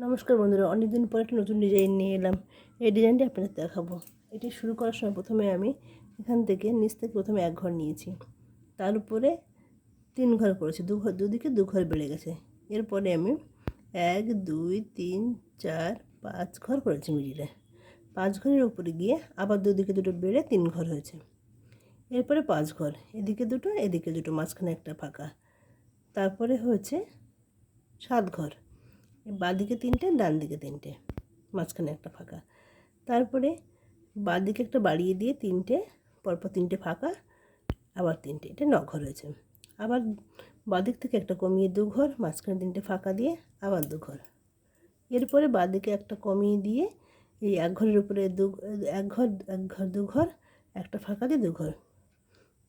নমস্কার বন্ধুরা, অনেকদিন পর একটা নতুন ডিজাইন নিয়ে এলাম। এই ডিজাইনটি আপনাদের দেখাবো। এটি শুরু করার সময় প্রথমে আমি এখান থেকে নিচ থেকে প্রথমে এক ঘর নিয়েছি। তার উপরে তিন ঘর করেছি। দু ঘর দুদিকে দু ঘর বেড়ে গেছে। এরপরে আমি এক, দুই, তিন, চার, পাঁচ ঘর করেছি মিডিলে। পাঁচ ঘরের উপরে গিয়ে আবার দুদিকে দুটো বেড়ে তিন ঘর হয়েছে। এরপরে পাঁচ ঘর। এদিকে দুটো এদিকে দুটো, মাঝখানে একটা ফাঁকা। তারপরে হয়েছে সাত ঘর। বাঁদিকে তিনটে ডান দিকে তিনটে, মাঝখানে একটা ফাঁকা। তারপরে বাঁদিকে একটা বাড়িয়ে দিয়ে তিনটে, পরপর তিনটে ফাঁকা, আবার তিনটে, এটা ন ঘর হয়েছে। আবার বাঁদিক থেকে একটা কমিয়ে দু ঘর মাঝখানে তিনটে ফাঁকা দিয়ে আবার দু ঘর এরপরে বাঁদিকে একটা কমিয়ে দিয়ে এই এক ঘরের উপরে দু, এক ঘর এক ঘর, দু ঘর, একটা ফাঁকা দিয়ে দু ঘর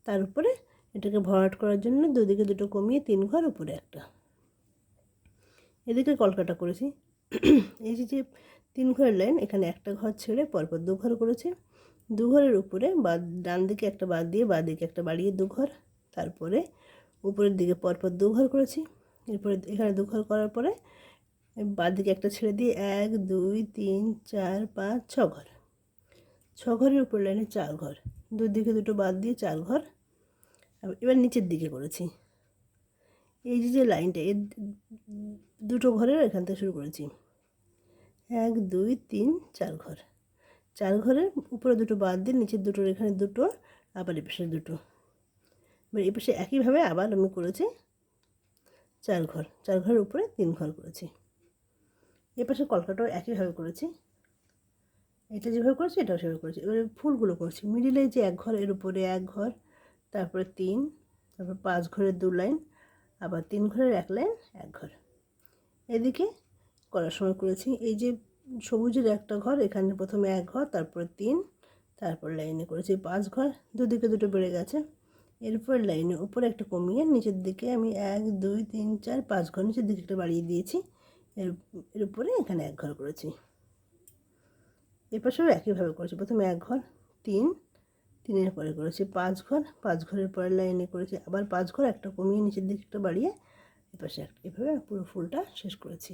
তার উপরে এটাকে ভরাট করার জন্য দুদিকে দুটো কমিয়ে তিন ঘর, উপরে একটা। এদিকে কলকাটা করেছি। এই যে যে তিন ঘরের লাইন এখানে একটা ঘর ছেড়ে পরপর দু ঘর করেছে। দু ঘরের উপরে বা ডান দিকে একটা বাদ দিয়ে, বাঁ দিকে একটা বাড়িয়ে দু ঘর। তারপরে উপরের দিকে পরপর দু ঘর করেছি। এরপরে এখানে দু ঘর করার পরে বাঁ দিকে একটা ছেড়ে দিয়ে এক, দুই, তিন, চার, পাঁচ, ছ ঘর। ছ ঘরের উপর লাইনে চার ঘর। দুদিকে দুটো বাদ দিয়ে চার ঘর। এবার নিচের দিকে করেছি। এই যে যে লাইনটা এর দুটো ঘরের এখান থেকে শুরু করেছি। এক, দুই, তিন, চার ঘর। চার ঘরের উপরে দুটো বাদ দিয়ে নিচের দুটোর এখানে দুটো, আবার এ পাশে দুটো। এবার এ পাশে একইভাবে আবার আমি করেছি চার ঘর। চার ঘরের উপরে তিন ঘর করেছি। এ পাশে কলকাটাও একইভাবে করেছি। এটা যেভাবে করেছি, এটাও সেভাবে করেছি। এবারে ফুলগুলো করেছি। মিডিলে যে এক ঘর এর উপরে এক ঘর, তারপরে তিন, তারপর পাঁচ ঘরের দু লাইন আবার তিন ঘরের এক লাইন এক ঘর। এদিকে করার সময় করেছি, এই যে সবুজের একটা ঘর, এখানে প্রথমে এক ঘর, তারপরে তিন, তারপর লাইনে করেছি পাঁচ ঘর, দুদিকে দুটো বেড়ে গেছে। এরপর লাইনে উপরে একটা কমিয়ে নিচের দিকে আমি এক, দুই, তিন, চার, পাঁচ ঘর নিচের দিকে একটা বাড়িয়ে দিয়েছি। এর এর উপরে এখানে এক ঘর করেছি। এপাশেও একইভাবে করেছি, প্রথমে এক ঘর, তিন তিনের পরে করেছি পাঁচ ঘর, পাঁচ ঘরের পরের লাইনে করেছি। আবার পাঁচ ঘর, একটা কমিয়ে নিচের দিকটা বাড়িয়ে এপাশে এভাবে পুরো ফুলটা শেষ করেছি।